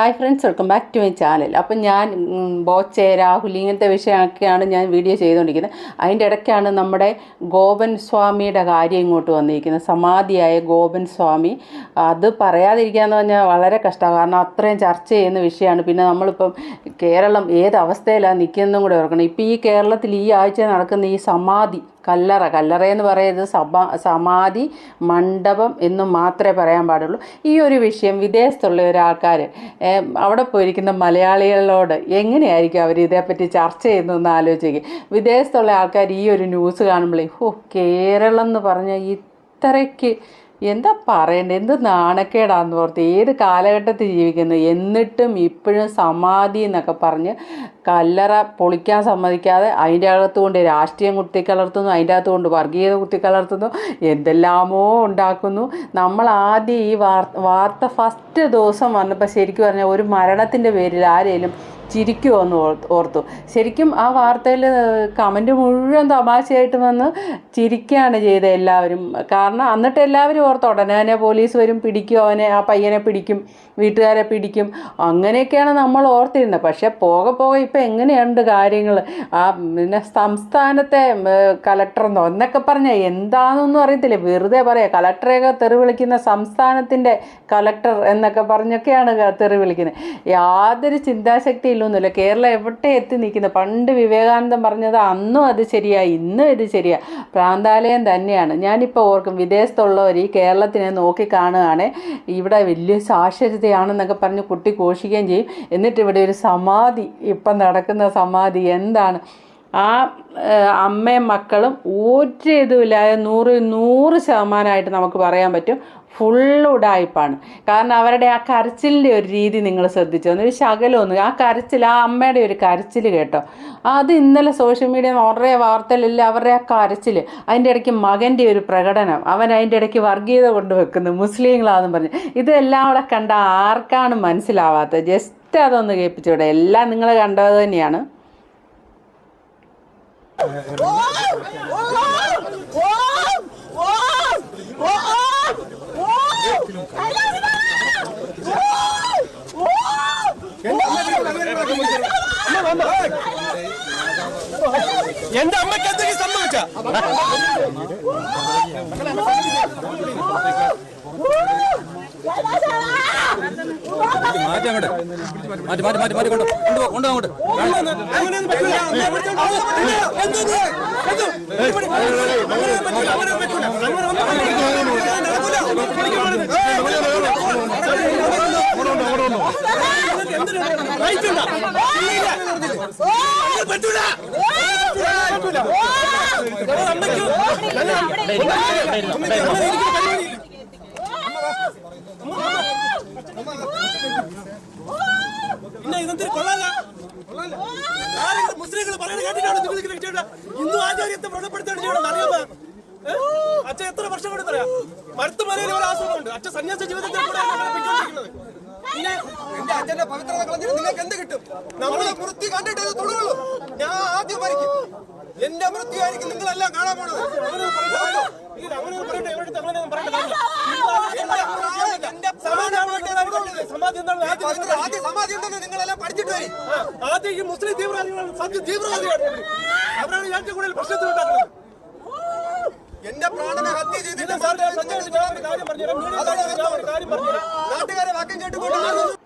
Hi friends welcome back to my channel അപ്പം ഞാൻ ബോച്ചെ രാഹുൽ ഇങ്ങനത്തെ വിഷയമൊക്കെയാണ് ഞാൻ വീഡിയോ ചെയ്തുകൊണ്ടിരിക്കുന്നത്. അതിന്റെ ഇടയ്ക്കാണ് നമ്മുടെ ഗോപൻ സ്വാമിയുടെ കാര്യം ഇങ്ങോട്ട് വന്നിരിക്കുന്നത്. സമാധിയായ ഗോപൻ സ്വാമി. അത് പറയാതിരിക്കാന്ന് പറഞ്ഞാൽ വളരെ കഷ്ടമാണ്. കാരണം അത്രയും ചർച്ച ചെയ്യുന്ന വിഷയമാണ്. പിന്നെ നമ്മളിപ്പം കേരളം ഏത് അവസ്ഥയിലാണ് നിൽക്കുന്നതും കൂടെ ഓർക്കണം. ഇപ്പം ഈ കേരളത്തിൽ ഈ ആഴ്ച നടക്കുന്ന ഈ സമാധി കല്ലറ. കല്ലറ എന്ന് പറയുന്നത് സഭ സമാധി മണ്ഡപം എന്ന് മാത്രമേ പറയാൻ പാടുള്ളൂ. ഈ ഒരു വിഷയം വിദേശത്തുള്ള ഒരാൾക്കാർ അവിടെ പോയിരിക്കുന്ന മലയാളികളോട് എങ്ങനെയായിരിക്കും അവർ ഇതേപ്പറ്റി ചർച്ച ചെയ്യുന്നതെന്ന് ആലോചിക്കുക. വിദേശത്തുള്ള ആൾക്കാർ ഈ ഒരു ന്യൂസ് കാണുമ്പോൾ ഓ കേരളം എന്ന് പറഞ്ഞാൽ ഇത്രയ്ക്ക് എന്താ പറയണ്ടേ? എന്ത് നാണക്കേടാന്ന് ഓർത്ത് ഏത് കാലഘട്ടത്തിൽ ജീവിക്കുന്നു? എന്നിട്ടും ഇപ്പോഴും സമാധി എന്നൊക്കെ പറഞ്ഞ് കല്ലറ പൊളിക്കാൻ സമ്മതിക്കാതെ അതിന്റെ അകത്ത് കൊണ്ട് രാഷ്ട്രീയം കുത്തിക്കലർത്തുന്നു അതിന്റെ അകത്ത് കൊണ്ട് വർഗീയത കുത്തിക്കലർത്തുന്നു എന്തെല്ലാമോ ഉണ്ടാക്കുന്നു. നമ്മൾ ആദ്യം ഈ വാർത്ത വാർത്ത ഫസ്റ്റ് ദിവസം വന്നപ്പോൾ ശരിക്കും പറഞ്ഞാൽ ഒരു മരണത്തിന്റെ പേരിൽ ആരെങ്കിലും ചിരിക്കുമോ എന്ന് ഓർത്തു. ശരിക്കും ആ വാർത്തയിൽ കമന്റ് മുഴുവൻ തമാശയായിട്ട് വന്ന് ചിരിക്കുകയാണ് ചെയ്തത് എല്ലാവരും. കാരണം എന്നിട്ട് എല്ലാവരും ഓർത്ത് ഉടനെ തന്നെ പോലീസ് വരും പിടിക്കും അവനെ ആ പയ്യനെ പിടിക്കും വീട്ടുകാരെ പിടിക്കും. അങ്ങനെയൊക്കെയാണ് നമ്മൾ ഓർത്തിരുന്നത്. പക്ഷേ പോകെ പോകെ ഇപ്പം എങ്ങനെയുണ്ട് കാര്യങ്ങൾ? ആ പിന്നെ സംസ്ഥാനത്തെ കലക്ടറെന്നോ എന്നൊക്കെ പറഞ്ഞാൽ എന്താണെന്നൊന്നും അറിയത്തില്ല. വെറുതെ പറയാം കലക്ടറെയൊക്കെ തെറി വിളിക്കുന്ന സംസ്ഥാനത്തിന്റെ കലക്ടർ എന്നൊക്കെ പറഞ്ഞൊക്കെയാണ് തെറിവിളിക്കുന്നത് തെറി വിളിക്കുന്നത്. യാതൊരു ചിന്താശക്തിയില്ലൊന്നുമില്ല കേരളം എവിടെ എത്തി നിൽക്കുന്ന? പണ്ട് വിവേകാനന്ദം പറഞ്ഞത് അന്നും അത് ശരിയാ ഇന്നും ഇത് ശരിയാ. പ്രാന്താലയം തന്നെയാണ്. ഞാനിപ്പോൾ ഓർക്കും വിദേശത്തുള്ളവർ ഈ കേരളത്തിനെ നോക്കി കാണുകയാണ് ഇവിടെ വലിയ സാക്ഷരതയാണെന്നൊക്കെ പറഞ്ഞ് കുട്ടി ഘോഷിക്കുകയും ചെയ്യും. എന്നിട്ട് ഇവിടെ ഒരു സമാധി ഇപ്പം നടക്കുന്ന സമാധി എന്താണ്? ആ അമ്മയും മക്കളും ഒരു ഇതുമില്ലാതെ നൂറ് നൂറ് ശതമാനമായിട്ട് നമുക്ക് പറയാൻ പറ്റും. ഫുള്ള് ഉടായ്പാണ് കാരണം അവരുടെ ആ കരച്ചിലിന്റെ ഒരു രീതി നിങ്ങൾ ശ്രദ്ധിച്ചു? ഒരു ശകലമൊന്നും ആ കരച്ചിൽ ആ അമ്മയുടെ ഒരു കരച്ചിൽ കേട്ടോ. അത് ഇന്നലെ സോഷ്യൽ മീഡിയ വളരെ വാർത്തയിലില്ല അവരുടെ ആ കരച്ചിൽ അതിന്റെ ഇടയ്ക്ക് മകന്റെ ഒരു പ്രകടനം അവൻ അതിന്റെ ഇടയ്ക്ക് വർഗീയത കൊണ്ടുവെക്കുന്നു മുസ്ലിങ്ങളാണെന്ന് പറഞ്ഞ്. ഇതെല്ലാം അവിടെ കണ്ട ആർക്കാണ് മനസ്സിലാവാത്തത്? ജസ്റ്റ് അതൊന്ന് കേൾപ്പിച്ചൂടെ. എല്ലാം നിങ്ങൾ കണ്ടത് തന്നെയാണ്. എന്റെ അമ്മയ്ക്ക് എന്തെങ്കിലും സംഭവിച്ച മാറ്റി അങ്ങോട്ട് മാറ്റി മാറ്റി മാറ്റി മാറ്റി കൊണ്ടു കൊണ്ടു അങ്ങോട്ട് പറ്റൂല പറ്റൂല, പിന്നെ ഇതെന്തൊരു കൊള്ളാല? മുസ്ലിങ്ങൾ പറയുന്നത് കേട്ടിട്ടാണ് നിങ്ങൾ ഇങ്ങനെ ചെയ്യണ്ട ഹിന്ദു ആചാര്യത്തെ വ്രണപ്പെടുത്താണ് ചെയ്യണം അറിയാമോ? അച്ഛൻ എത്ര വർഷം കൊണ്ട് പറയാം? മരുത്തുമലയിൽ ഒരു ആശ്രമമുണ്ട് അച്ഛൻ സന്യാസ ജീവിതത്തിൽ കൂടെ. പിന്നെ എന്റെ അച്ഛന്റെ പവിത്രത കളഞ്ഞിട്ട് നിങ്ങൾക്ക് എന്ത് കിട്ടും? നമ്മളെ വൃത്തി കണ്ടിട്ട് തൊടുകയുള്ളൂ. ഞാൻ ആദ്യം മരിക്കും. എന്റെ വൃത്തിയായിരിക്കും നിങ്ങളെല്ലാം കാണാൻ പോണത്. സമാധി ഉണ്ടെന്ന് നിങ്ങളെല്ലാം പഠിച്ചിട്ട് വരും ആ, ആദ്യം ഈ മുസ്ലിം തീവ്രവാദികളാണ് സത്യ തീവ്രവാദിയാണ് അവരാണ് ഏറ്റവും കൂടുതൽ പ്രശ്നത്തിലുണ്ടാക്കുന്നത് എന്റെ പ്രാണനെ ഹത്യ ചെയ്തിട്ട് നാട്ടുകാരെ വാക്യം കേട്ടുകൊണ്ട്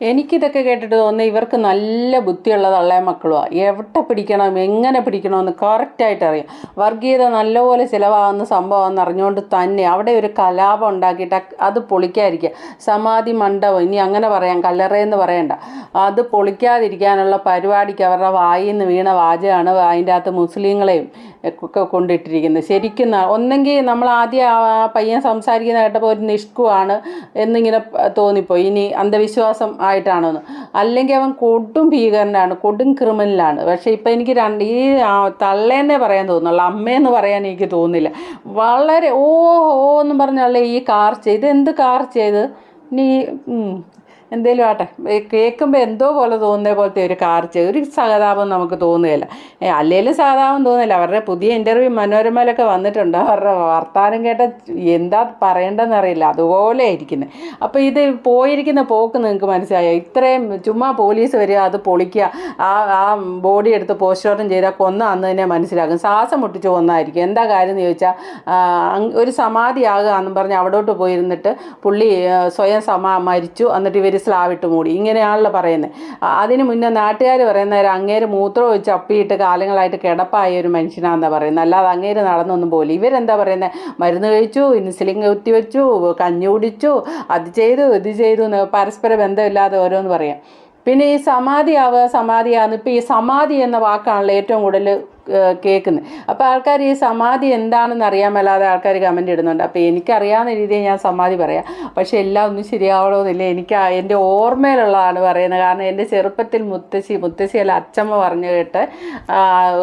എനിക്കിതൊക്കെ കേട്ടിട്ട് തോന്നുന്നത് ഇവർക്ക് നല്ല ബുദ്ധിയുള്ള തള്ളേ മക്കളുമാണ് എവിടെ പിടിക്കണം എങ്ങനെ പിടിക്കണമെന്ന് കറക്റ്റായിട്ട് അറിയാം വർഗീയത നല്ലപോലെ ചിലവാകുന്ന സംഭവം അറിഞ്ഞുകൊണ്ട് തന്നെ അവിടെ ഒരു കലാപം ഉണ്ടാക്കിയിട്ട് അത് പൊളിക്കാതിരിക്കുക. സമാധി മണ്ഡപം ഇനി അങ്ങനെ പറയാം കല്ലറയെന്ന് പറയണ്ട. അത് പൊളിക്കാതിരിക്കാനുള്ള പരിപാടിക്ക് അവരുടെ വായിൽ നിന്ന് വീണ വാചകമാണ് അതിന്റെ അകത്ത് മുസ്ലിങ്ങളെയും ഒക്കെ കൊണ്ടിട്ടിരിക്കുന്നത് ശരിക്കും ഒന്നെങ്കിൽ നമ്മൾ ആദ്യം ആ പയ്യൻ സംസാരിക്കുന്ന കേട്ടപ്പോൾ ഒരു നിഷ്കുവാണ് എന്നിങ്ങനെ തോന്നിപ്പോയി. ഇനി അന്ധവിശ്വാസം ആയിട്ടാണോന്ന് അല്ലെങ്കിൽ അവൻ കൊടും ഭീകരനാണ് കൊടും ക്രിമിനലാണ്. പക്ഷേ ഇപ്പം എനിക്ക് രണ്ട് ഈ തള്ളേന്നേ പറയാൻ തോന്നുള്ളൂ അമ്മയെന്ന് പറയാൻ എനിക്ക് തോന്നില്ല വളരെ ഓ ഓ എന്ന് പറഞ്ഞല്ലേ ഈ കാർ ചെയ്ത് എന്ത് കാർ ചെയ്ത് നീ എന്തേലും ആട്ടെ. കേൾക്കുമ്പോൾ എന്തോ പോലെ തോന്നുന്ന പോലത്തെ ഒരു കാർച്ച ഒരു സഹതാപം നമുക്ക് തോന്നുകയില്ല. അല്ലെങ്കിലും സഹതാപം തോന്നില്ല അവരുടെ പുതിയ ഇന്റർവ്യൂ മനോരമയിലൊക്കെ വന്നിട്ടുണ്ട്. അവരുടെ വർത്താനം കേട്ട എന്താ പറയേണ്ടതെന്ന് അറിയില്ല. അതുപോലെ ഇരിക്കുന്നത് അപ്പോൾ ഇത് പോയിരിക്കുന്ന പോക്ക് നിങ്ങൾക്ക് മനസ്സിലായോ? ഇത്രയും ചുമ്മാ പോലീസ് വരിക അത് പൊളിക്കുക ആ ആ ബോഡി എടുത്ത് പോസ്റ്റ്മോർട്ടം ചെയ്താൽ കൊന്ന അന്ന് തന്നെ മനസ്സിലാക്കും ശ്വാസം മുട്ടിച്ച് കൊന്നായിരിക്കും. എന്താ കാര്യം എന്ന് ചോദിച്ചാൽ ഒരു സമാധിയാകുക എന്നും പറഞ്ഞ് അവിടോട്ട് പോയിരുന്നിട്ട് പുള്ളി സ്വയം സമ മരിച്ചു. എന്നിട്ട് ഇവർ സ്ലാവിട്ട് മൂടി. ഇങ്ങനെയാണല്ലോ പറയുന്നത് അതിന് മുന്നേ നാട്ടുകാർ പറയുന്നവർ അങ്ങേര് മൂത്രം ഒഴിച്ച് അപ്പിയിട്ട് കാലങ്ങളായിട്ട് കിടപ്പായ ഒരു മനുഷ്യനാണെന്നാണ് പറയുന്നത് അല്ലാതെ അങ്ങേര് നടന്നൊന്നും പോലെ ഇവരെന്താ പറയുന്നത് മരുന്ന് കഴിച്ചു ഇൻസുലിൻ കുത്തിവെച്ചു കഞ്ഞി കുടിച്ചു അത് ചെയ്തു ഇത് ചെയ്തു എന്ന് പരസ്പര ബന്ധമില്ലാതെ ഓരോന്ന് പറയാം. പിന്നെ ഈ സമാധിയാവുക സമാധിയാവുന്ന ഇപ്പോൾ ഈ സമാധി എന്ന വാക്കാണല്ലോ ഏറ്റവും കൂടുതൽ കേൾക്കുന്നത് അപ്പോൾ ആൾക്കാർ ഈ സമാധി എന്താണെന്ന് അറിയാൻ മേലാതെ ആൾക്കാർ കമന്റ് ഇടുന്നുണ്ട്. അപ്പോൾ എനിക്കറിയാവുന്ന രീതിയിൽ ഞാൻ സമാധി പറയാം. പക്ഷേ എല്ലാം ഒന്നും ശരിയാവണമെന്നില്ല. എനിക്ക് എന്റെ ഓർമ്മയിലുള്ളതാണ് പറയുന്നത്. കാരണം എന്റെ ചെറുപ്പത്തിൽ മുത്തശ്ശി മുത്തശ്ശി അല്ല അച്ചമ്മ പറഞ്ഞു കേട്ട്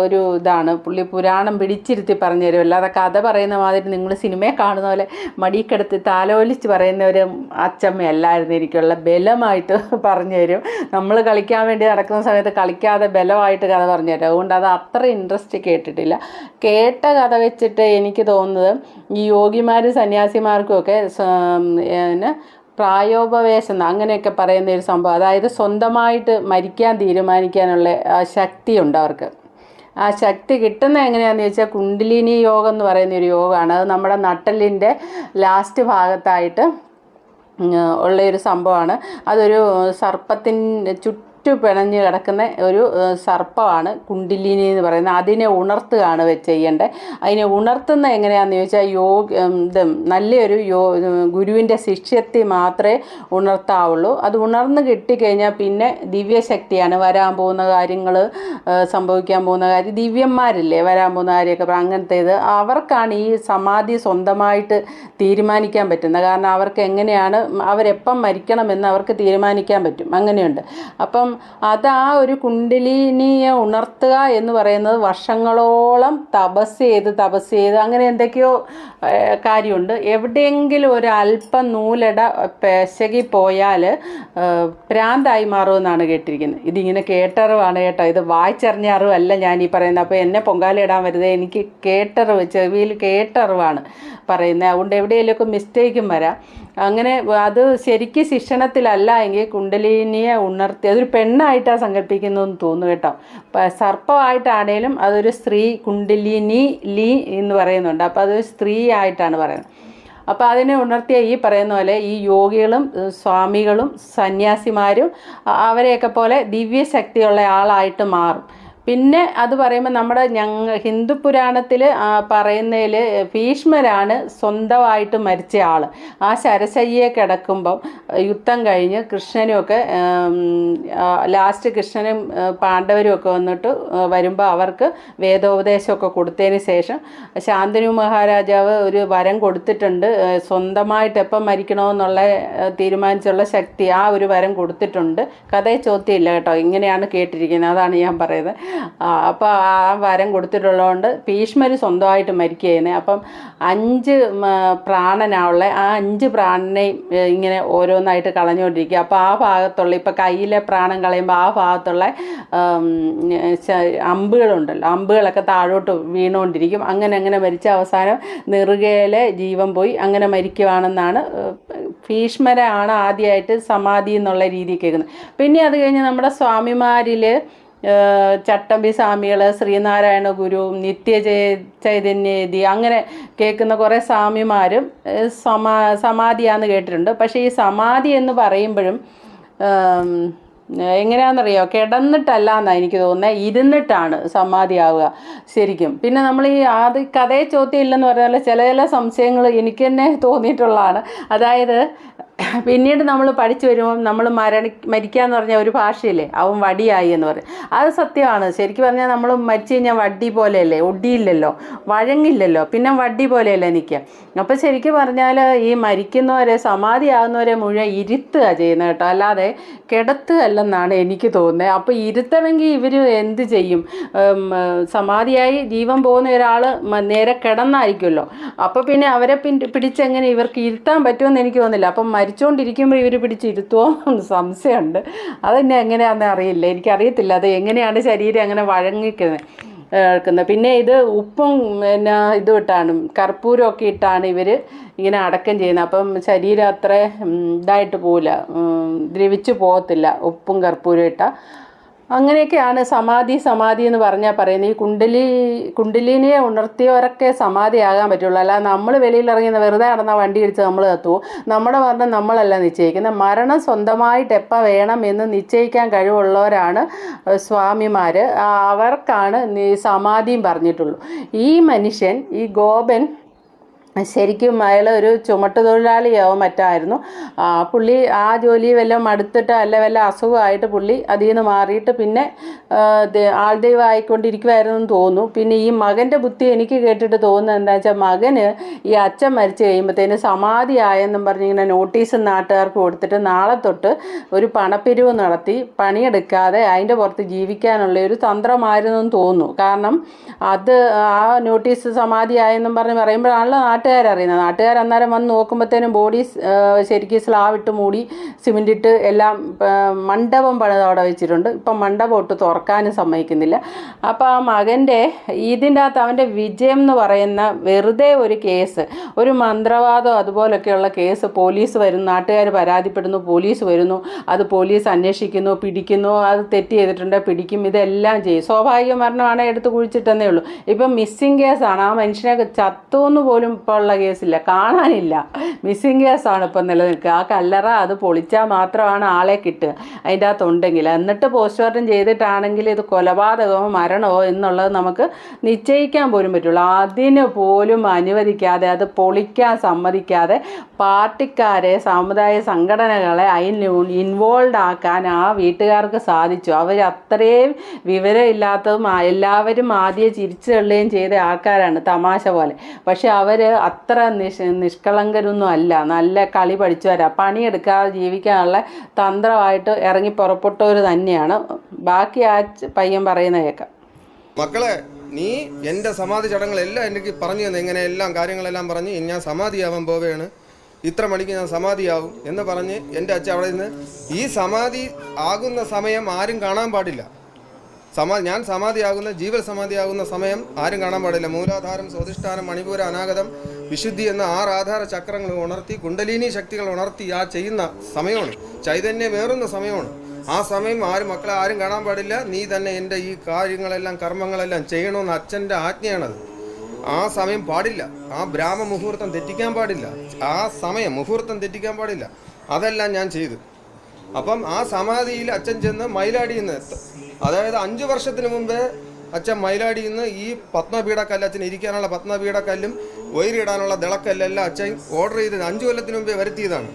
ഒരു ഇതാണ് പുള്ളി പുരാണം പിടിച്ചിരുത്തി പറഞ്ഞു തരും. അല്ലാതെ കഥ പറയുന്ന മാതിരി നിങ്ങൾ സിനിമയെ കാണുന്ന പോലെ മടിക്കെടുത്ത് താലോലിച്ച് പറയുന്ന ഒരു അച്ചമ്മയല്ലായിരുന്നു എനിക്കുള്ള ബലമായിട്ട് പറഞ്ഞു തരും. നമ്മൾ കളിക്കാൻ വേണ്ടി നടക്കുന്ന സമയത്ത് കളിക്കാതെ ബലമായിട്ട് കഥ പറഞ്ഞു തരും. അതുകൊണ്ട് അത് അത്ര ഇൻട്രസ്റ്റ് കേട്ടിട്ടില്ല. കേട്ട കഥ വെച്ചിട്ട് എനിക്ക് തോന്നുന്നത് ഈ യോഗിമാരും സന്യാസിമാർക്കും ഒക്കെ പ്രായോപവേശം അങ്ങനെയൊക്കെ പറയുന്ന ഒരു സംഭവം. അതായത് സ്വന്തമായിട്ട് മരിക്കാൻ തീരുമാനിക്കാനുള്ള ശക്തിയുണ്ട് അവർക്ക്. ആ ശക്തി കിട്ടുന്ന എങ്ങനെയാണെന്ന് ചോദിച്ചാൽ കുണ്ടിലിനി യോഗം എന്ന് പറയുന്ന ഒരു യോഗമാണ്. അത് നമ്മുടെ നട്ടലിന്റെ ലാസ്റ്റ് ഭാഗത്തായിട്ട് ഉള്ള ഒരു സംഭവമാണ്. അതൊരു സർപ്പത്തിന്റെ ചുറ്റു പിണഞ്ഞ് കിടക്കുന്ന ഒരു സർപ്പമാണ് കുണ്ടിലിനി എന്ന് പറയുന്നത്. അതിനെ ഉണർത്തുകയാണ് ചെയ്യേണ്ടത്. അതിനെ ഉണർത്തുന്ന എങ്ങനെയാണെന്ന് ചോദിച്ചാൽ യോഗ ഇതും നല്ലൊരു യോ ഗുരുവിന്റെ ശിഷ്യത്തെ മാത്രമേ ഉണർത്താവുള്ളൂ. അത് ഉണർന്ന് കിട്ടിക്കഴിഞ്ഞാൽ പിന്നെ ദിവ്യശക്തിയാണ്. വരാൻ പോകുന്ന കാര്യങ്ങൾ സംഭവിക്കാൻ പോകുന്ന കാര്യം ദിവ്യന്മാരില്ലേ വരാൻ പോകുന്ന കാര്യമൊക്കെ പറ- അങ്ങനത്തെ ഇത് അവർക്കാണ് ഈ സമാധി സ്വന്തമായിട്ട് തീരുമാനിക്കാൻ പറ്റുന്നത്. കാരണം അവർക്ക് എങ്ങനെയാണ് അവരെപ്പം മരിക്കണമെന്ന് അവർക്ക് തീരുമാനിക്കാൻ പറ്റും. അങ്ങനെയുണ്ട്. അപ്പം അത് ആ ഒരു കുണ്ടലിനിയെ ഉണർത്തുക എന്ന് പറയുന്നത് വർഷങ്ങളോളം തപസ് ചെയ്ത് തപസ് ചെയ്ത് അങ്ങനെ എന്തൊക്കെയോ കാര്യമുണ്ട്. എവിടെയെങ്കിലും ഒരു അല്പം നൂലട പെശകി പോയാൽ പ്രാന്തായി മാറുമെന്നാണ് കേട്ടിരിക്കുന്നത്. ഇതിങ്ങനെ കേട്ടറിവാണ് കേട്ടോ. ഇത് വായിച്ചറിഞ്ഞ അറിവല്ല ഞാൻ ഈ പറയുന്നത്. അപ്പോൾ എന്നെ പൊങ്കാലയിടാൻ വരുന്നത് എനിക്ക് കേട്ടറിവ് ചെവിയിൽ കേട്ടറിവാണ് പറയുന്നത്. അതുകൊണ്ട് എവിടെയെങ്കിലുമൊക്കെ മിസ്റ്റേക്കും വരാം. അങ്ങനെ അത് ശരിക്ക് ശിക്ഷണത്തിലല്ല എങ്കിൽ കുണ്ടലിനിയെ ഉണർത്തി അതൊരു പെണ്ണായിട്ടാണ് സങ്കല്പിക്കുന്നതെന്ന് തോന്നുന്നു കേട്ടോ. സർപ്പമായിട്ടാണേലും അതൊരു സ്ത്രീ കുണ്ടലിനി ലീ എന്ന് പറയുന്നുണ്ട്. അപ്പോൾ അതൊരു സ്ത്രീ ആയിട്ടാണ് പറയുന്നത്. അപ്പോൾ അതിനെ ഉണർത്തിയ ഈ പറയുന്ന പോലെ ഈ യോഗികളും സ്വാമികളും സന്യാസിമാരും അവരെയൊക്കെ പോലെ ദിവ്യശക്തിയുള്ള ആളായിട്ട് മാറും. പിന്നെ അത് പറയുമ്പോൾ നമ്മുടെ ഞങ്ങൾ ഹിന്ദു പുരാണത്തിൽ പറയുന്നതിൽ ഭീഷ്മരാണ് സ്വന്തമായിട്ട് മരിച്ച ആൾ ആ ശരശയ്യെ കിടക്കുമ്പം യുദ്ധം കഴിഞ്ഞ് കൃഷ്ണനുമൊക്കെ ലാസ്റ്റ് കൃഷ്ണനും പാണ്ഡവരും ഒക്കെ വന്നിട്ട് വരുമ്പോൾ അവർക്ക് വേദോപദേശമൊക്കെ കൊടുത്തതിന് ശേഷം ശാന്തനു മഹാരാജാവ് ഒരു വരം കൊടുത്തിട്ടുണ്ട്. സ്വന്തമായിട്ട് എപ്പം മരിക്കണമെന്നുള്ള തീരുമാനിച്ചുള്ള ശക്തി ആ ഒരു വരം കൊടുത്തിട്ടുണ്ട്. കഥയെ ചോദ്യമില്ല കേട്ടോ. ഇങ്ങനെയാണ് കേട്ടിരിക്കുന്നത്. അതാണ് ഞാൻ പറയുന്നത്. അപ്പോൾ ആ വരം കൊടുത്തിട്ടുള്ളതുകൊണ്ട് ഭീഷ്മർ സ്വന്തമായിട്ട് മരിക്കുകയാണ് അപ്പം അഞ്ച് പ്രാണനാവുള്ള ആ അഞ്ച് പ്രാണനെയും ഇങ്ങനെ ഓരോന്നായിട്ട് കളഞ്ഞുകൊണ്ടിരിക്കുക. അപ്പോൾ ആ ഭാഗത്തുള്ള ഇപ്പോൾ കയ്യിലെ പ്രാണൻ കളയുമ്പോൾ ആ ഭാഗത്തുള്ള അമ്പുകളുണ്ടല്ലോ. അമ്പുകളൊക്കെ താഴോട്ട് വീണുകൊണ്ടിരിക്കും. അങ്ങനെ അങ്ങനെ മരിച്ച അവസാനം നെറുകയിലെ ജീവൻ പോയി അങ്ങനെ മരിക്കുവാണെന്നാണ് ഭീഷ്മരാണ് ആദ്യമായിട്ട് സമാധി എന്നുള്ള രീതി കേൾക്കുന്നത്. പിന്നെ അത് കഴിഞ്ഞ് നമ്മുടെ സ്വാമിമാരിൽ ചട്ടമ്പി സ്വാമികൾ ശ്രീനാരായണ ഗുരു നിത്യ ചൈതന്യതി അങ്ങനെ കേൾക്കുന്ന കുറേ സ്വാമിമാരും സമാ സമാധിയാന്ന് കേട്ടിട്ടുണ്ട്. പക്ഷേ ഈ സമാധി എന്ന് പറയുമ്പോഴും എങ്ങനെയാണെന്നറിയോ കിടന്നിട്ടല്ല എന്നാണ് എനിക്ക് തോന്നുന്നത് ഇരുന്നിട്ടാണ് സമാധിയാവുക ശരിക്കും. പിന്നെ നമ്മൾ ഈ ആദ്യ കഥയെ ചോദ്യം ഇല്ലെന്ന് പറഞ്ഞാൽ ചില ചില സംശയങ്ങൾ എനിക്ക് തന്നെ തോന്നിയിട്ടുള്ളതാണ്. അതായത് പിന്നീട് നമ്മൾ പഠിച്ചു വരുമ്പം നമ്മൾ മരണി മരിക്കുക എന്ന് പറഞ്ഞ ഒരു ഭാഷയില്ലേ? അവൻ വടിയായി എന്ന് പറയും. അത് സത്യമാണ്. ശരിക്കും പറഞ്ഞാൽ നമ്മൾ മരിച്ചു കഴിഞ്ഞാൽ വടി പോലെയല്ലേ? ഒടിയില്ലല്ലോ? വഴങ്ങില്ലല്ലോ? പിന്നെ വടി പോലെയല്ലേ നിൽക്കുക അപ്പോൾ ശരിക്കും പറഞ്ഞാൽ ഈ മരിക്കുന്നവരെ സമാധിയാകുന്നവരെ മുഴുവൻ ഇരുത്തുക ചെയ്യുന്നത് കേട്ടോ. അല്ലാതെ കിടത്തുകയല്ലെന്നാണ് എനിക്ക് തോന്നുന്നത്. അപ്പോൾ ഇരുത്തണമെങ്കിൽ ഇവർ എന്ത് ചെയ്യും? സമാധിയായി ജീവൻ പോകുന്ന ഒരാൾ നേരെ കിടന്നായിരിക്കുമല്ലോ. അപ്പോൾ പിന്നെ അവരെ പിടിച്ചെങ്ങനെ ഇവർക്ക് ഇരുത്താൻ പറ്റുമെന്ന് എനിക്ക് തോന്നുന്നില്ല. അപ്പം മരിച്ചു മരിച്ചുകൊണ്ടിരിക്കുമ്പോൾ ഇവർ പിടിച്ചിരുത്തുമോ എന്ന് സംശയമുണ്ട്. അതെന്നെ എങ്ങനെയാണെന്ന് അറിയില്ല. എനിക്കറിയത്തില്ല. അത് എങ്ങനെയാണ് ശരീരം അങ്ങനെ വഴങ്ങിക്കുന്നത് എടുക്കുന്നത് പിന്നെ ഇത് ഉപ്പും പിന്നെ ഇതും ഇട്ടാണ് കർപ്പൂരമൊക്കെ ഇട്ടാണ് ഇവർ ഇങ്ങനെ അടക്കം ചെയ്യുന്നത്. അപ്പം ശരീരം അത്ര ഇതായിട്ട് പോവില്ല. ദ്രവിച്ചു പോകത്തില്ല ഉപ്പും കർപ്പൂരം ഇട്ടാൽ അങ്ങനെയൊക്കെയാണ് സമാധി സമാധി എന്ന് പറഞ്ഞാൽ പറയുന്നത് ഈ കുണ്ടലി കുണ്ടലിനെ ഉണർത്തിയവരൊക്കെ സമാധിയാകാൻ പറ്റുള്ളൂ. അല്ല നമ്മൾ വെളിയിൽ ഇറങ്ങി വെറുതെ നടന്ന വണ്ടി ഇടിച്ച് നമ്മൾ എത്തുമോ നമ്മുടെ മരണം നമ്മളല്ല നിശ്ചയിക്കുന്നത്. മരണം സ്വന്തമായിട്ട് എപ്പോൾ വേണം എന്ന് നിശ്ചയിക്കാൻ കഴിവുള്ളവരാണ് സ്വാമിമാർ അവർക്കാണ് സമാധിയും പറഞ്ഞിട്ടുള്ളൂ. ഈ മനുഷ്യൻ ഈ ഗോപൻ ശരിക്കും അയാൾ ഒരു ചുമട്ട് തൊഴിലാളിയോ മറ്റായിരുന്നു. പുള്ളി ആ ജോലി വല്ലതും മടുത്തിട്ട് അല്ല വല്ല അസുഖമായിട്ട് പുള്ളി അതിൽ നിന്ന് മാറിയിട്ട് പിന്നെ ആൾ എന്ന് തോന്നുന്നു. പിന്നെ ഈ മകന്റെ ബുദ്ധി എനിക്ക് കേട്ടിട്ട് തോന്നുന്നത് എന്താ വെച്ചാൽ മകന് ഈ അച്ഛൻ മരിച്ചു കഴിയുമ്പോഴത്തേന് സമാധി ആയെന്നും പറഞ്ഞിങ്ങനെ നോട്ടീസ് നാട്ടുകാർക്ക് കൊടുത്തിട്ട് നാളെ തൊട്ട് ഒരു പണപ്പിരിവ് നടത്തി പണിയെടുക്കാതെ അതിന്റെ പുറത്ത് ജീവിക്കാനുള്ള ഒരു തന്ത്രമായിരുന്നു തോന്നുന്നു. കാരണം അത് ആ നോട്ടീസ് സമാധി ആയെന്നും പറഞ്ഞ് പറയുമ്പോഴാണല്ലോ നാട്ടുകാരറിയുന്നത് നാട്ടുകാർ അന്നേരം വന്ന് നോക്കുമ്പോഴത്തേനും ബോഡി ശരിക്കും സ്ലാവ് ഇട്ട് മൂടി സിമെന്റ് ഇട്ട് എല്ലാം മണ്ഡപം പണിത് അവിടെ വെച്ചിട്ടുണ്ട്. ഇപ്പം മണ്ഡപം ഇട്ട് തുറക്കാനും സമ്മതിക്കുന്നില്ല. അപ്പോൾ ആ മകന്റെ ഇതിന്റെ അകത്ത് അവന്റെ വിജയം എന്ന് പറയുന്ന വെറുതെ ഒരു കേസ് ഒരു മന്ത്രവാദം അതുപോലൊക്കെയുള്ള കേസ് പോലീസ് വരുന്നു നാട്ടുകാർ പരാതിപ്പെടുന്നു പോലീസ് വരുന്നു അത് പോലീസ് അന്വേഷിക്കുന്നു പിടിക്കുന്നു അത് തെറ്റ് ചെയ്തിട്ടുണ്ട് പിടിക്കും ഇതെല്ലാം ചെയ്യും. സ്വാഭാവിക മരണമാണ് എടുത്ത് കുഴിച്ചിട്ടെന്നേ ഉള്ളൂ. ഇപ്പം മിസ്സിങ് കേസാണ് ആ മനുഷ്യനെ ചത്തോന്ന് പോലും ഇപ്പോൾ ഉള്ള കേസില്ല. കാണാനില്ല. മിസ്സിങ് കേസാണ് ഇപ്പം നിലനിൽക്കുക. ആ കല്ലറ അത് പൊളിച്ചാൽ മാത്രമാണ് ആളെ കിട്ടുക. അതിന്റെ അകത്തുണ്ടെങ്കിൽ. എന്നിട്ട് പോസ്റ്റ്മോർട്ടം ചെയ്തിട്ടാണെങ്കിൽ ഇത് കൊലപാതകമോ മരണമോ എന്നുള്ളത് നമുക്ക് നിശ്ചയിക്കാൻ പോലും പറ്റുള്ളൂ. അതിന് പോലും അനുവദിക്കാതെ അത് പൊളിക്കാൻ സമ്മതിക്കാതെ പാർട്ടിക്കാരെ സമുദായ സംഘടനകളെ അതിൽ ഇൻവോൾവ് ആക്കാൻ ആ വീട്ടുകാർക്ക് സാധിച്ചു. അവർ അത്രയും വിവരമില്ലാത്തതും എല്ലാവരും ആദ്യം ചിരിച്ചു തള്ളുകയും ചെയ്ത ആൾക്കാരാണ് തമാശ പോലെ. പക്ഷെ അവർ അത്ര നിഷ് നിഷ്കളങ്കരൊന്നും അല്ല. നല്ല കളി പഠിച്ചു വരാം പണിയെടുക്കാതെ ജീവിക്കാനുള്ള തന്ത്രമായിട്ട് ഇറങ്ങി പുറപ്പെട്ടവർ തന്നെയാണ്. ബാക്കി ആ പയ്യൻ പറയുന്ന കേൾക്കാം മക്കളെ നീ എന്റെ സമാധി ചടങ്ങുകളെല്ലാം എനിക്ക് പറഞ്ഞു തന്നെ. ഇങ്ങനെ എല്ലാം കാര്യങ്ങളെല്ലാം പറഞ്ഞ് ഞാൻ സമാധിയാവാൻ പോവുകയാണ്. ഇത്ര മണിക്ക് ഞാൻ സമാധിയാവും എന്ന് പറഞ്ഞ് എന്റെ അച്ഛൻ അവിടെ നിന്ന് ഈ സമാധി ആകുന്ന സമയം ആരും കാണാൻ പാടില്ല. സമാ ഞാൻ സമാധിയാകുന്ന ജീവൽ സമാധിയാകുന്ന സമയം ആരും കാണാൻ പാടില്ല. മൂലാധാരം സ്വാധിഷ്ഠാനം മണിപൂര അനാഗതം വിശുദ്ധി എന്ന ആറ് ആധാര ചക്രങ്ങൾ ഉണർത്തി കുണ്ടലിനി ശക്തികൾ ഉണർത്തി ആ ചെയ്യുന്ന സമയമാണ്. ചൈതന്യമേറുന്ന സമയമാണ്. ആ സമയം ആരും മക്കളെ ആരും കാണാൻ പാടില്ല. നീ തന്നെ എന്റെ ഈ കാര്യങ്ങളെല്ലാം കർമ്മങ്ങളെല്ലാം ചെയ്യണമെന്ന് അച്ഛന്റെ ആജ്ഞയാണത്. ആ സമയം പാടില്ല. ആ ബ്രാഹ്മ മുഹൂർത്തം തെറ്റിക്കാൻ പാടില്ല. ആ സമയം മുഹൂർത്തം തെറ്റിക്കാൻ പാടില്ല. അതെല്ലാം ഞാൻ ചെയ്തു. അപ്പം ആ സമാധിയിൽ അച്ഛൻ ചെന്ന് മയിലാടിയിൽ നിന്ന് അതായത് അഞ്ചു വർഷത്തിന് മുമ്പേ അച്ഛൻ മയിലാടിയിൽ നിന്ന് ഈ പത്മപീഠക്കല്ല് അച്ഛൻ ഇരിക്കാനുള്ള പത്മപീഠക്കല്ലും വൈരിടാനുള്ള ദിളക്കല്ലെല്ലാം അച്ഛൻ ഓർഡർ ചെയ്ത് അഞ്ചു കൊല്ലത്തിന് മുമ്പേ വരുത്തിയതാണ്.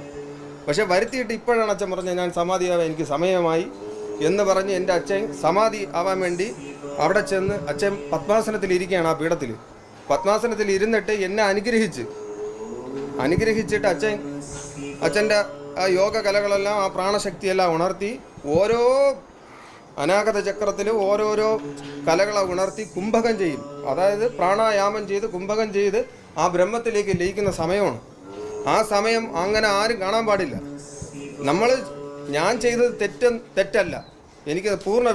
പക്ഷെ വരുത്തിയിട്ട് ഇപ്പോഴാണ് അച്ഛൻ പറഞ്ഞത് ഞാൻ സമാധിയാവാൻ എനിക്ക് സമയമായി എന്ന് പറഞ്ഞ് എന്റെ അച്ഛൻ സമാധി ആവാൻ വേണ്ടി അവിടെ ചെന്ന് അച്ഛൻ പത്മാസനത്തിൽ ഇരിക്കുകയാണ് ആ പീഠത്തിൽ പത്മാസനത്തിൽ ഇരുന്നിട്ട് എന്നെ അനുഗ്രഹിച്ച് അനുഗ്രഹിച്ചിട്ട് അച്ഛൻ അച്ഛന്റെ ആ യോഗ കലകളെല്ലാം ആ പ്രാണശക്തിയെല്ലാം ഉണർത്തി ഓരോ അനാഗത ചക്രത്തിൽ ഓരോരോ കലകളെ ഉണർത്തി കുംഭകം ചെയ്യും. അതായത് പ്രാണായാമം ചെയ്ത് കുംഭകം ചെയ്ത് ആ ബ്രഹ്മത്തിലേക്ക് ലയിക്കുന്ന സമയമാണ്. ആ സമയം അങ്ങനെ ആരും കാണാൻ പാടില്ല. നമ്മൾ ഞാൻ ചെയ്തത് തെറ്റ തെറ്റല്ല. എനിക്ക് പൂർണ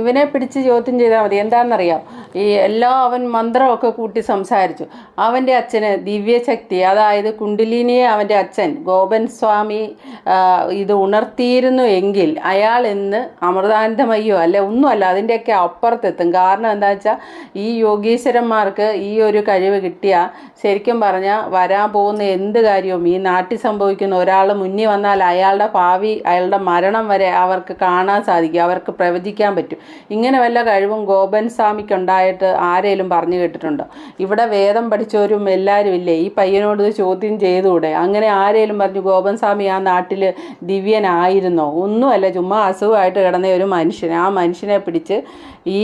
ഇവനെ പിടിച്ച് ചോദ്യം ചെയ്താൽ മതി. എന്താണെന്നറിയാം? ഈ എല്ലാം അവൻ മന്ത്രമൊക്കെ കൂട്ടി സംസാരിച്ചു. അവന്റെ അച്ഛന് ദിവ്യശക്തി അതായത് കുണ്ടിലിനിയെ അവന്റെ അച്ഛൻ ഗോപൻ സ്വാമി ഇത് ഉണർത്തിയിരുന്നു എങ്കിൽ അയാൾ ഇന്ന് അമൃതാനന്ദമയ്യോ അല്ലെ ഒന്നുമല്ല അതിന്റെയൊക്കെ അപ്പുറത്തെത്തും. കാരണം എന്താ വെച്ചാൽ ഈ യോഗീശ്വരന്മാർക്ക് ഈ ഒരു കഴിവ് കിട്ടിയാൽ ശരിക്കും പറഞ്ഞാൽ വരാൻ പോകുന്ന എന്ത് കാര്യവും ഈ നാട്ടിൽ സംഭവിക്കുന്ന ഒരാൾ മുന്നിൽ വന്നാൽ അയാളുടെ ഭാവി അയാളുടെ മരണം വരെ അവർക്ക് കാണാൻ സാധിക്കും അവർക്ക് പ്രവചിക്കാൻ പറ്റും. ഇങ്ങനെ വല്ല കഴിവും ഗോപൻ സ്വാമിക്ക് ഉണ്ടായിട്ട് ആരേലും പറഞ്ഞു കേട്ടിട്ടുണ്ടോ? ഇവിടെ വേദം പഠിച്ചവരും എല്ലാവരും ഇല്ലേ? ഈ പയ്യനോട് ചോദ്യം ചെയ്തുകൂടെ അങ്ങനെ ആരേലും പറഞ്ഞു ഗോപൻ സ്വാമി ആ നാട്ടിൽ ദിവ്യനായിരുന്നോ? ഒന്നുമല്ല ചുമ്മാ അസുഖമായിട്ട് കിടന്ന ഒരു മനുഷ്യൻ. ആ മനുഷ്യനെ പിടിച്ച് ഈ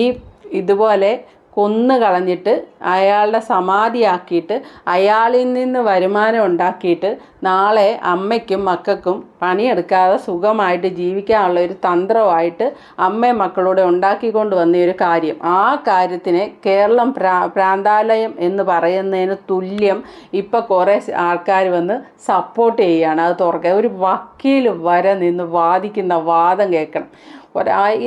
ഇതുപോലെ കൊന്നു കളഞ്ഞിട്ട് അയാളുടെ സമാധിയാക്കിയിട്ട് അയാളിൽ നിന്ന് വരുമാനം ഉണ്ടാക്കിയിട്ട് നാളെ അമ്മയ്ക്കും മക്കൾക്കും പണിയെടുക്കാതെ സുഖമായിട്ട് ജീവിക്കാനുള്ള ഒരു തന്ത്രമായിട്ട് അമ്മയും മക്കളോട് ഉണ്ടാക്കിക്കൊണ്ട് വന്ന ഒരു കാര്യം. ആ കാര്യത്തിനെ കേരളം പ്രാ പ്രാന്താലയം എന്ന് പറയുന്നതിന് തുല്യം ഇപ്പം കുറേ ആൾക്കാർ വന്ന് സപ്പോർട്ട് ചെയ്യുകയാണ്. അത് തുറക്കുക ഒരു വക്കീൽ വരെ നിന്ന് വാദിക്കുന്ന വാദം കേൾക്കണം.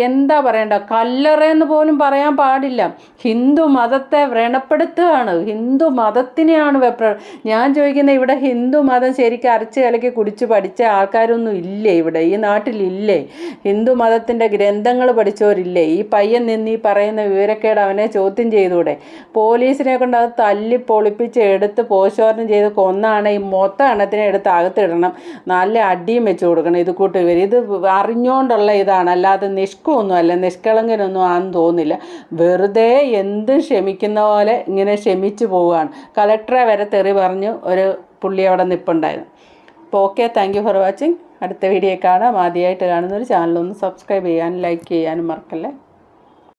എന്താ പറയണ്ട കല്ലറയെന്ന് പോലും പറയാൻ പാടില്ല. ഹിന്ദു മതത്തെ വ്രണപ്പെടുത്തുകയാണ്. ഹിന്ദു മതത്തിനെയാണ് വെപ്ര ഞാൻ ചോദിക്കുന്നത് ഇവിടെ ഹിന്ദു മതം ശരിക്കും അരച്ച് കലക്കി കുടിച്ച് പഠിച്ച ആൾക്കാരൊന്നും ഇല്ലേ ഇവിടെ? ഈ നാട്ടിലില്ലേ? ഹിന്ദു മതത്തിന്റെ ഗ്രന്ഥങ്ങൾ പഠിച്ചവരില്ലേ? ഈ പയ്യൻ നിന്ന് ഈ പറയുന്ന വിവരക്കേട് അവനെ ചോദ്യം ചെയ്തൂടെ? പോലീസിനെ കൊണ്ട് അത് തല്ലി പൊളിപ്പിച്ച് എടുത്ത് പോസ്റ്റ്മോർട്ടം ചെയ്ത് കൊന്നാണ് ഈ മൊത്തം എണ്ണത്തിനെ എടുത്ത് അകത്തിടണം. നല്ല അടിയും വെച്ച് കൊടുക്കണം ഇത് കൂട്ട് ഇത് അറിഞ്ഞുകൊണ്ടുള്ള ഇതാണ്. അല്ലാതെ നിഷ്കൊന്നും അല്ല നിഷ്കളങ്കനൊന്നും ആണെന്ന് തോന്നില്ല വെറുതെ എന്തും ക്ഷമിക്കുന്ന പോലെ ഇങ്ങനെ ക്ഷമിച്ചു പോവുകയാണ്. കലക്ടറെ വരെ തെറി പറഞ്ഞു ഒരു പുള്ളി അവിടെ നിൽപ്പുണ്ടായിരുന്നു അപ്പോൾ okay thank you for watching അടുത്ത വീഡിയോ കാണാം. ആദ്യമായിട്ട് കാണുന്ന ഒരു ചാനലൊന്ന് സബ്സ്ക്രൈബ് ചെയ്യാനും ലൈക്ക് ചെയ്യാനും മറക്കല്ലേ?